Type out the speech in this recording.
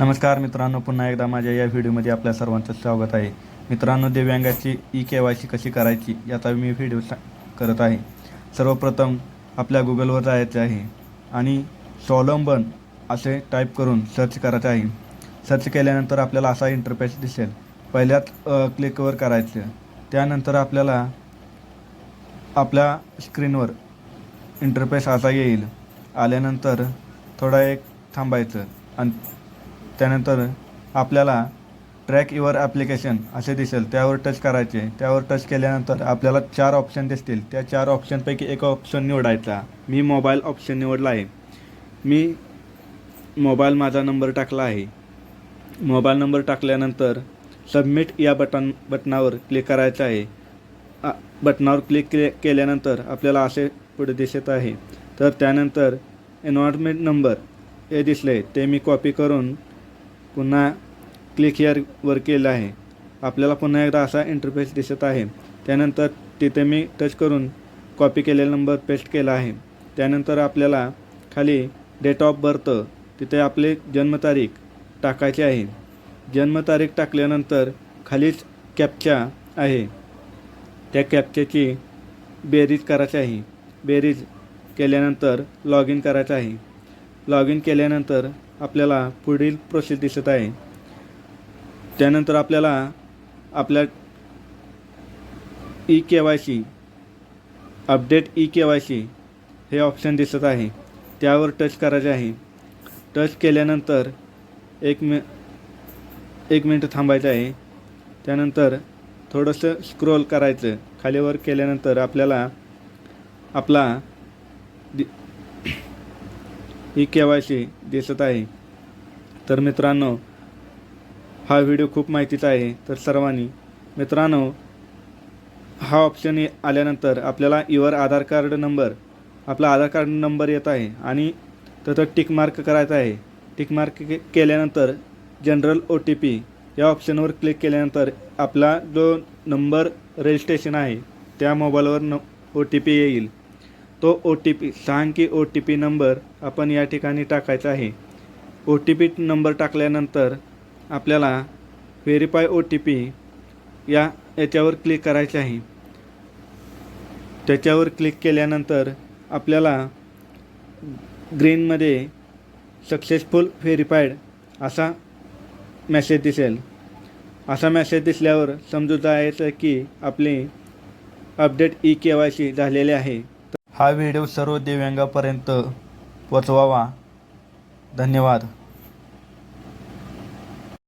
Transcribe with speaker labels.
Speaker 1: नमस्कार मित्रांनो पुन्हा एकदा माझ्या या व्हिडिओमध्ये आपल्या सर्वांचं स्वागत आहे. मित्रांनो दिव्यांगाची ई के वाय सी कशी करायची याचा मी व्हिडिओ करत आहे. सर्वप्रथम आपल्या गुगलवर जायचे आहे आणि स्वावलंबन असे टाईप करून सर्च करायचे आहे. सर्च केल्यानंतर आपल्याला असा इंटरफेस दिसेल. पहिल्याच क्लिकवर करायचं. त्यानंतर आपल्याला आपल्या स्क्रीनवर इंटरफेस असा येईल. आल्यानंतर थोडा एक थांबायचं. आणि त्यानंतर आपल्याला ट्रॅक युअर ॲप्लिकेशन असे दिसेल. त्यावर टच करायचे. त्यावर टच केल्यानंतर आपल्याला चार ऑप्शन दिसतील. त्या चार ऑप्शनपैकी एक ऑप्शन निवडायचा. मी मोबाईल ऑप्शन निवडला आहे. मी मोबाईल माझा नंबर टाकला आहे. मोबाईल नंबर टाकल्यानंतर सबमिट या बटन बटनावर क्लिक करायचं आहे. बटनावर क्लिक के केल्यानंतर आपल्याला असे पुढे दिसत आहे. तर त्यानंतर एनवायरमेंट नंबर हे दिसले. ते मी कॉपी करून पुन्हा क्लिक हिअरवर केलं आहे. आपल्याला पुन्हा एकदा असा इंटरफेस दिसत आहे. त्यानंतर तिथे मी टच करून कॉपी केलेला नंबर पेस्ट केला आहे. त्यानंतर आपल्याला खाली डेट ऑफ बर्थ तिथे आपले जन्मतारीख टाकायची आहे. जन्मतारीख टाकल्यानंतर खालीच कॅप्चा आहे. त्या कॅपच्याची बेरीज करायची आहे. बेरीज केल्यानंतर लॉग इन करायचं आहे. लॉग इन केल्यानंतर आपल्याला पुढील प्रोसेस दिसत आहे. त्यानंतर आपल्याला आपल्या E K Y C update E K Y C हे ऑप्शन दिसत आहे. त्यावर टच करायचे आहे. टच केल्यानंतर एक मि एक मिनटं थांबायचं आहे. त्यानंतर थोडंसं स्क्रोल करायचं. खालीवर केल्यानंतर आपल्याला आपला ई के वाय सी दिसत आहे. तर मित्रांनो हा व्हिडिओ खूप माहितीचा आहे. तर सर्वांनी मित्रांनो हा ऑप्शन आल्यानंतर आपल्याला युअर आधार कार्ड नंबर आपला आधार कार्ड नंबर येत आहे आणि तिथं टिक मार्क करायचा आहे. टिक मार्क के केल्यानंतर जनरल ओ टी पी या ऑप्शनवर क्लिक केल्यानंतर आपला जो नंबर रजिस्ट्रेशन आहे त्या मोबाईलवर न ओ टी पी येईल. तो ओ टी पी सहा अंकी ओ टी पी नंबर आपण या ठिकाणी टाकायचा आहे. ओ टी पी नंबर टाकल्यानंतर आपल्याला व्हेरीफाय ओ टी पी या याच्यावर क्लिक करायचे आहे. त्याच्यावर क्लिक केल्यानंतर आपल्याला ग्रीनमध्ये सक्सेसफुल व्हेरीफाईड असा मेसेज दिसेल. असा मेसेज दिसल्यावर समजू जायचं की आपली update E K Y C झालेले आहे. हा व्हिडिओ सर्व दिव्यांगापर्यंत पोचवावा. धन्यवाद.